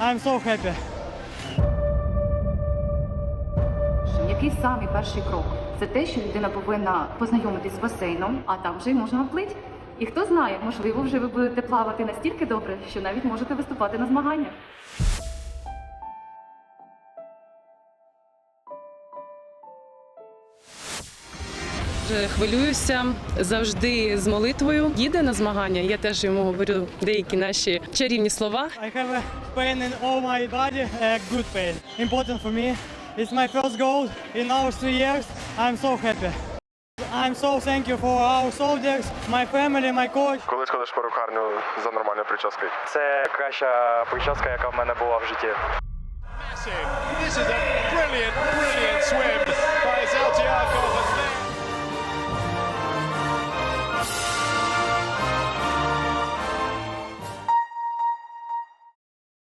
I'm so happy. Який самий перший крок? Це те, що людина повинна познайомитись з басейном, а там вже й можна вплити. І хто знає, можливо, вже ви будете плавати настільки добре, що навіть можете виступати на змаганнях. Дуже Хвилююся завжди з молитвою. Їде на змагання. Я теж йому говорю деякі наші чарівні слова. I have a pain in all my body, a good pain. Important for me. It's my first goal in our three years. I'm so happy. I'm so thank you for our soldiers, my family, my coach. Коли сходиш в перукарню за нормальною прическою? Це краща прическа, яка в мене була в житті. This is a.